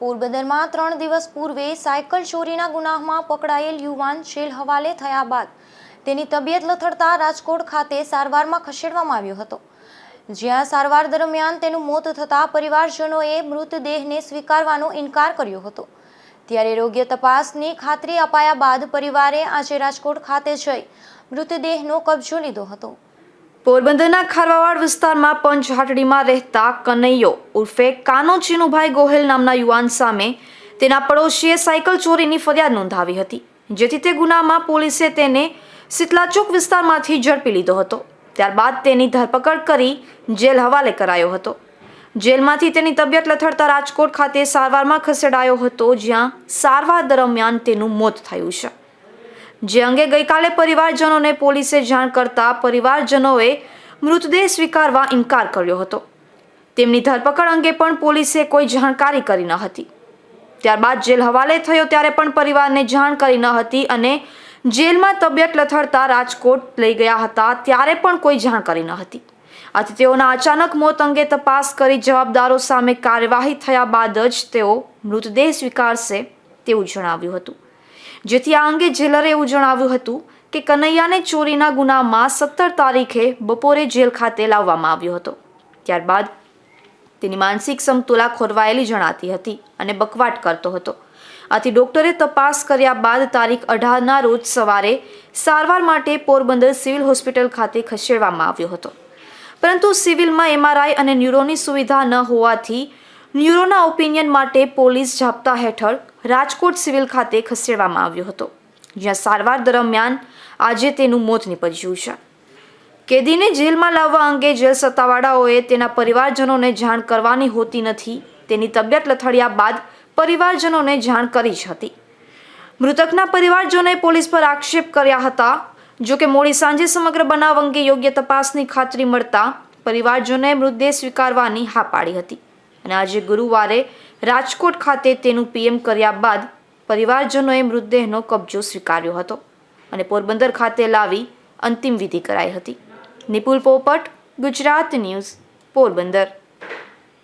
પોરબંદરમાં ત્રણ દિવસ પૂર્વે સાયકલ ચોરીના ગુનામાં પકડાયેલ યુવાન જેલ હવાલે થયા બાદ તેની તબિયત લથડતા રાજકોટ ખાતે સારવારમાં ખસેડવામાં આવ્યો હતો. જ્યાં સારવાર દરમિયાન તેનું મોત થતાં પરિવારજનોએ મૃતદેહને સ્વીકારવાનો ઇનકાર કર્યો હતો. ત્યારે યોગ્ય તપાસની ખાતરી અપાયા બાદ પરિવારે આજે રાજકોટ ખાતે જઈ મૃતદેહનો કબજો લીધો હતો. પોરબંદરના ખારવાવાડ વિસ્તારમાં પંચહાટડીમાં રહેતા કનૈયો ઉર્ફે કાનો ચીનુભાઈ ગોહેલ નામના યુવાન સામે તેના પડોશીએ સાયકલ ચોરીની ફરિયાદ નોંધાવી હતી, જેથી તે ગુનામાં પોલીસે તેને શીતલાચોક વિસ્તારમાંથી ઝડપી લીધો હતો. ત્યારબાદ તેની ધરપકડ કરી જેલ હવાલે કરાયો હતો. જેલમાંથી તેની તબિયત લથડતા રાજકોટ ખાતે સારવારમાં ખસેડાયો હતો, જ્યાં સારવાર દરમિયાન તેનું મોત થયું છે. જે અંગે ગઈકાલે પરિવારજનોને પોલીસે જાણ કરતા પરિવારજનોએ મૃતદેહ સ્વીકારવા ઇનકાર કર્યો હતો. તેમની ધરપકડ અંગે પણ પોલીસે કોઈ જાણકારી કરી ન હતી. ત્યારબાદ જેલ હવાલે થયો ત્યારે પણ પરિવારને જાણ કરી ન હતી અને જેલમાં તબિયત લથડતા રાજકોટ લઈ ગયા હતા ત્યારે પણ કોઈ જાણ કરી ન હતી. આથી તેઓના અચાનક મોત અંગે તપાસ કરી જવાબદારો સામે કાર્યવાહી થયા બાદ જ તેઓ મૃતદેહ સ્વીકારશે તેવું જણાવ્યું હતું. જેથી આ અંગે જેલરે એવું જણાવ્યું હતું કે કનૈયાને ચોરીના ગુનામાં સત્તર તારીખે બપોરે જેલ ખાતે લાવવામાં આવ્યો હતો. ત્યારબાદ તેની માનસિક સમતુલા ખોરવાયેલી જણાતી હતી અને બકવાટ કરતો હતો. આથી ડોક્ટરે તપાસ કર્યા બાદ તારીખ અઢારના રોજ સવારે સારવાર માટે પોરબંદર સિવિલ હોસ્પિટલ ખાતે ખસેડવામાં આવ્યો હતો. પરંતુ સિવિલમાં એમઆરઆઈ અને ન્યુરોની સુવિધા ન હોવાથી ન્યુરોના ઓપિનિયન માટે પોલીસ જાપ્તા હેઠળ રાજકોટ સિવિલ ખાતે ખસેડવામાં આવ્યો હતો, જ્યાં સારવાર દરમિયાન આજે તેનું મોત નીપજ્યું છે. કેદીને જેલમાં લાવવા અંગે જેલ સત્તાવાળાઓએ તેના પરિવારજનોને જાણ કરવાની હોતી નથી, તેની તબિયત લથડ્યા બાદ પરિવારજનોને જાણ કરી જ હતી. મૃતકના પરિવારજનોએ પોલીસ પર આક્ષેપ કર્યા હતા જો કે મોડી સાંજે સમગ્ર બનાવ અંગે યોગ્ય તપાસની ખાતરી મળતા પરિવારજનોએ મૃતદેહ સ્વીકારવાની હા પાડી હતી. અને આજે ગુરુવારે રાજકોટ ખાતે તેનું પીએમ કર્યા બાદ પરિવારજનોએ મૃતદેહનો કબજો સ્વીકાર્યો હતો અને પોરબંદર ખાતે લાવી અંતિમ વિધિ કરાઈ હતી. નિપુલ પોપટ, ગુજરાત ન્યૂઝ, પોરબંદર.